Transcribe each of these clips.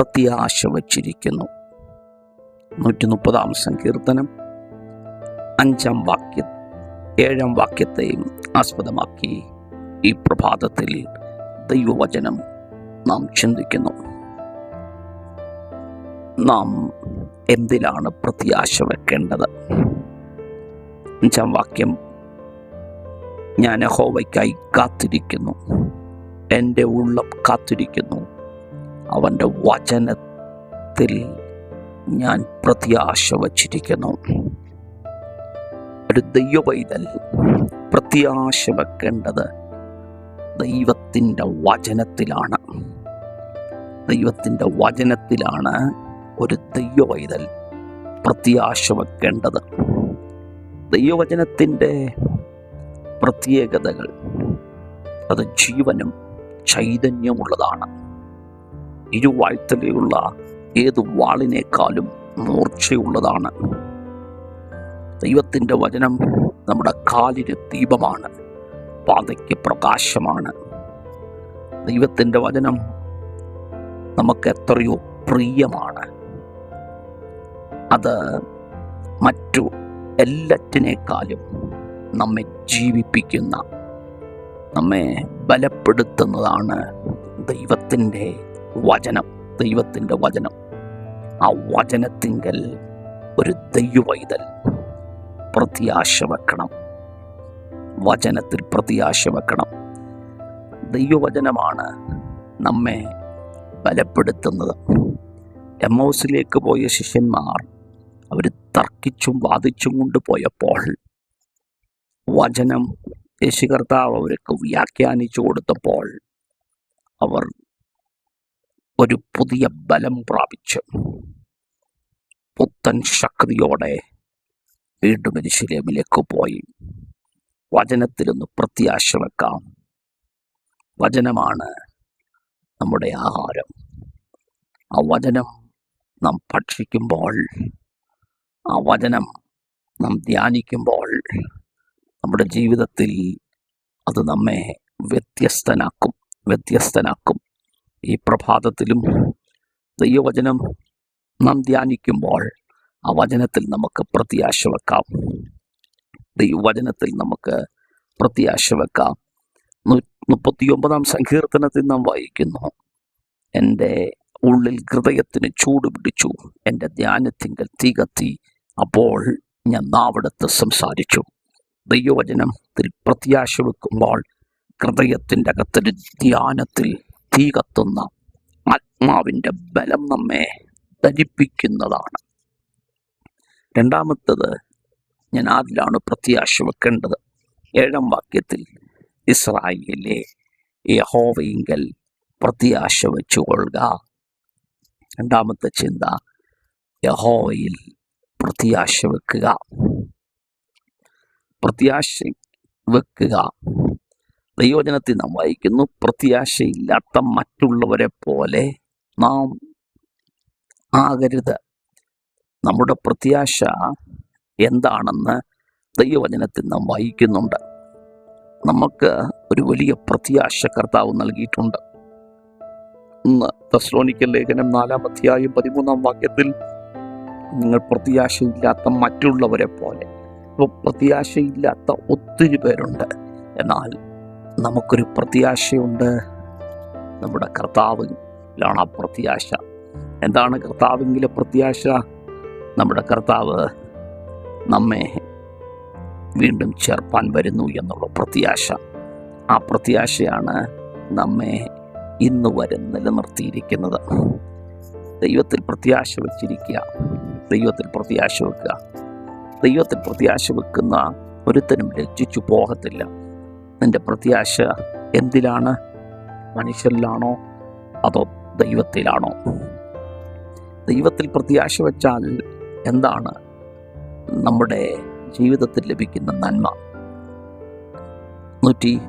പ്രത്യാശ വച്ചിരിക്കുന്നു. നൂറ്റി മുപ്പതാം സങ്കീർത്തനം. അഞ്ചാം വാക്യ. ഏഴാം വാക്യത്തെയും ആസ്പദമാക്കി ഈ പ്രഭാതത്തിൽ ദൈവവചനം നാം ചിന്തിക്കുന്നു. നാം എന്തിലാണ് പ്രത്യാശ വെക്കേണ്ടത്? അഞ്ചാം വാക്യം. ഞാൻ ഹോവയ്ക്കായി കാത്തിരിക്കുന്നു. എന്റെ ഉള്ളം കാത്തിരിക്കുന്നു. അവന്റെ വചനത്തിൽ ഞാൻ പ്രത്യാശ വച്ചിരിക്കുന്നു. ഒരു ദൈവവൈതൽ പ്രത്യാശ വെക്കേണ്ടത് ദൈവത്തിന്റെ വചനത്തിലാണ്. ദൈവത്തിന്റെ വചനത്തിലാണ് ഒരു ദൈവവൈതൽ പ്രത്യാശ വെക്കേണ്ടത്. ദൈവവചനത്തിന്റെ പ്രത്യേകതകൾ അത് ജീവനും ചൈതന്യമുള്ളതാണ്. ഇരുവാഴ്ത്തലയുള്ള ഏത് വാളിനേക്കാളും മൂർച്ചയുള്ളതാണ്. ദൈവത്തിന്റെ വചനം നമ്മുടെ കാലിന് ദീപമാണ് പാതയ്ക്ക് പ്രകാശമാണ്. ദൈവത്തിന്റെ വചനം നമുക്ക് എത്രയോ പ്രിയമാണ്. അത് മറ്റു എല്ലാറ്റിനേക്കാളും നമ്മെ ജീവിപ്പിക്കുന്ന നമ്മെ ബലപ്പെടുത്തുന്നതാണ് ദൈവത്തിന്റെ വചനം ദൈവത്തിന്റെ വചനം. ആ വചനത്തിങ്കൽ ഒരു ദൈവവൈതൽ. പ്രത്യാശ വെക്കണം. വചനത്തിൽ പ്രത്യാശ വെക്കണം. ദൈവവചനമാണ് നമ്മെ ബലപ്പെടുത്തുന്നത്. എമ്മൗസിലേക്ക് പോയ ശിഷ്യന്മാർ അവർ തർക്കിച്ചും വാദിച്ചും കൊണ്ട് പോയപ്പോൾ വചനം യേശു കർത്താവ് അവർക്ക് വ്യാഖ്യാനിച്ചു കൊടുത്തപ്പോൾ അവർ ഒരു പുതിയ ബലം പ്രാപിച്ചു. പുത്തൻ ശക്തിയോടെ വീണ്ടും എരിശിലേമിലേക്ക് പോയി. വചനത്തിലൊന്ന് പ്രത്യാശ വെക്കാം. വചനമാണ് നമ്മുടെ ആഹാരം. ആ വചനം നാം ഭക്ഷിക്കുമ്പോൾ ആ വചനം നാം ധ്യാനിക്കുമ്പോൾ നമ്മുടെ ജീവിതത്തിൽ അത് നമ്മെ വ്യത്യസ്തനാക്കും വ്യത്യസ്തനാക്കും. ഈ പ്രഭാതത്തിലും ദൈവവചനം നാം ധ്യാനിക്കുമ്പോൾ ആ വചനത്തിൽ നമുക്ക് പ്രത്യാശ വെക്കാം. ദൈവവചനത്തിൽ നമുക്ക് പ്രത്യാശ വെക്കാം. മുപ്പത്തിയൊമ്പതാം സങ്കീർത്തനത്തിൽ നാം വായിക്കുന്നു എന്റെ ഉള്ളിൽ ഹൃദയത്തിന് ചൂട് പിടിച്ചു എന്റെ ധ്യാനത്തിങ്കൽ തീ കത്തി അപ്പോൾ ഞാൻ നാവിടത്ത് സംസാരിച്ചു. ദൈവവചനത്തിൽ പ്രത്യാശ വെക്കുമ്പോൾ ഹൃദയത്തിന്റെ അകത്തൊരു ധ്യാനത്തിൽ തീ കത്തുന്ന ആത്മാവിന്റെ ബലം നമ്മെ ധരിപ്പിക്കുന്നതാണ്. രണ്ടാമത്തത് ഞാൻ അതിലാണ് പ്രത്യാശ വെക്കേണ്ടത്? ഏഴാം വാക്യത്തിൽ ഇസ്രായേലെ യഹോവയിങ്കൽ പ്രത്യാശ വെച്ചുകൊള്ളുക. രണ്ടാമത്തെ ചിന്ത യഹോവയിൽ പ്രത്യാശ വെക്കുക. പ്രത്യാശ വെക്കുക ദൈവജനത്തിൽ നാം വായിക്കുന്നു. പ്രത്യാശയില്ലാത്ത മറ്റുള്ളവരെ പോലെ നാം ആകരുത്. നമ്മുടെ പ്രത്യാശ എന്താണെന്ന് ദൈവവചനത്തിൽ നാം വായിക്കുന്നുണ്ട്. നമുക്ക് ഒരു വലിയ പ്രത്യാശ കർത്താവ് നൽകിയിട്ടുണ്ട്. ഇന്ന് തസ്ലോണിക്കൽ ലേഖനം നാലാം അധ്യായം പതിമൂന്നാം വാക്യത്തിൽ നിങ്ങൾ പ്രത്യാശയില്ലാത്ത മറ്റുള്ളവരെ പോലെ ഇപ്പോൾ പ്രത്യാശയില്ലാത്ത ഒത്തിരി പേരുണ്ട്. എന്നാൽ നമുക്കൊരു പ്രത്യാശയുണ്ട്. നമ്മുടെ കർത്താവിലാണ് ആ പ്രത്യാശ. എന്താണ് കർത്താവിങ്കിലെ പ്രത്യാശ? നമ്മുടെ കർത്താവ് നമ്മെ വീണ്ടും ചേർപ്പാൻ വരുന്നു എന്നുള്ള പ്രത്യാശ. ആ പ്രത്യാശയാണ് നമ്മെ ഇന്ന് വരെ നിലനിർത്തിയിരിക്കുന്നത്. ദൈവത്തിൽ പ്രത്യാശ വച്ചിരിക്കുക. ദൈവത്തിൽ പ്രത്യാശ വെക്കുക. ദൈവത്തിൽ പ്രത്യാശ വെക്കുന്ന ഒരുത്തനും ലജ്ജിച്ചു പോകത്തില്ല. നിന്റെ പ്രത്യാശ എന്തിലാണ്? മനുഷ്യരിലാണോ അതോ ദൈവത്തിലാണോ? ദൈവത്തിൽ പ്രത്യാശ വെച്ചാൽ എന്താണ് നമ്മുടെ ജീവിതത്തിൽ ലഭിക്കുന്ന നന്മ? നൂറ്റി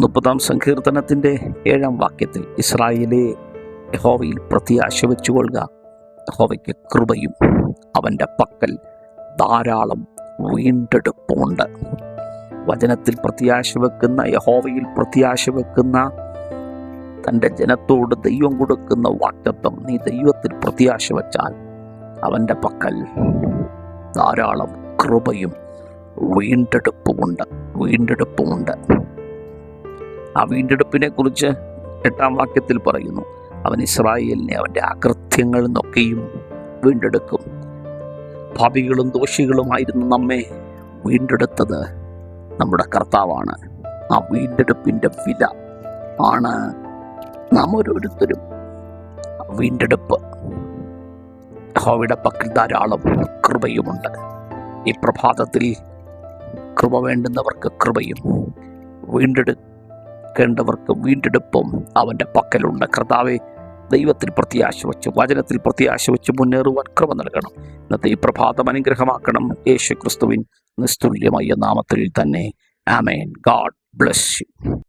മുപ്പതാം സങ്കീർത്തനത്തിന്റെ ഏഴാം വാക്യത്തിൽ ഇസ്രായേലെ യഹോവയിൽ പ്രത്യാശ വെച്ചുകൊള്ളുക. യഹോവയ്ക്ക് കൃപയും അവന്റെ പക്കൽ ധാരാളം വീണ്ടെടുപ്പുമുണ്ട് വചനത്തിൽ പ്രത്യാശ വെക്കുന്ന യഹോവയിൽ പ്രത്യാശ വെക്കുന്ന തന്റെ ജനത്തോട് ദൈവം കൊടുക്കുന്ന വാക്തത്വം നീ ദൈവത്തിൽ പ്രത്യാശ വച്ചാൽ അവന്റെ പക്കൽ ധാരാളം കൃപയും വീണ്ടെടുപ്പുമുണ്ട് വീണ്ടെടുപ്പുമുണ്ട്. ആ വീണ്ടെടുപ്പിനെ കുറിച്ച് എട്ടാം വാക്യത്തിൽ പറയുന്നു അവൻ ഇസ്രായേലിനെ അവന്റെ അകൃത്യങ്ങളിൽ നിന്നൊക്കെയും വീണ്ടെടുക്കും. പാപികളും ദോഷികളുമായിരുന്നു നമ്മെ വീണ്ടെടുത്തത്. നമ്മുടെ കർത്താവാണ്. ആ വീണ്ടെടുപ്പിന്റെ വില ആണ്. നാം ഓരോരുത്തരും വീണ്ടെടുപ്പ്. ഹോവിടെ പക്കൽ ധാരാളം കൃപയുമുണ്ട്. ഈ പ്രഭാതത്തിൽ കൃപ വേണ്ടുന്നവർക്ക് കൃപയും വീണ്ടെടുക്കേണ്ടവർക്ക് വീണ്ടെടുപ്പും അവന്റെ പക്കലുണ്ട്. കർത്താവെ ദൈവത്തിൽ പ്രത്യാശ വെച്ച് വചനത്തിൽ പ്രത്യാശ വെച്ച് മുന്നേറുവാൻ കൃപ നൽകണം. ഇന്നത്തെ ഈ പ്രഭാതം അനുഗ്രഹമാക്കണം. യേശു ക്രിസ്തുവിൻ നിസ്തുല്യമായ നാമത്തിൽ തന്നെ. ആമേൻ. God bless you.